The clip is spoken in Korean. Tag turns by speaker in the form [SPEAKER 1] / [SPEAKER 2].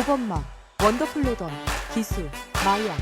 [SPEAKER 1] 모범마, 원더풀 로던, 기술, 마이야,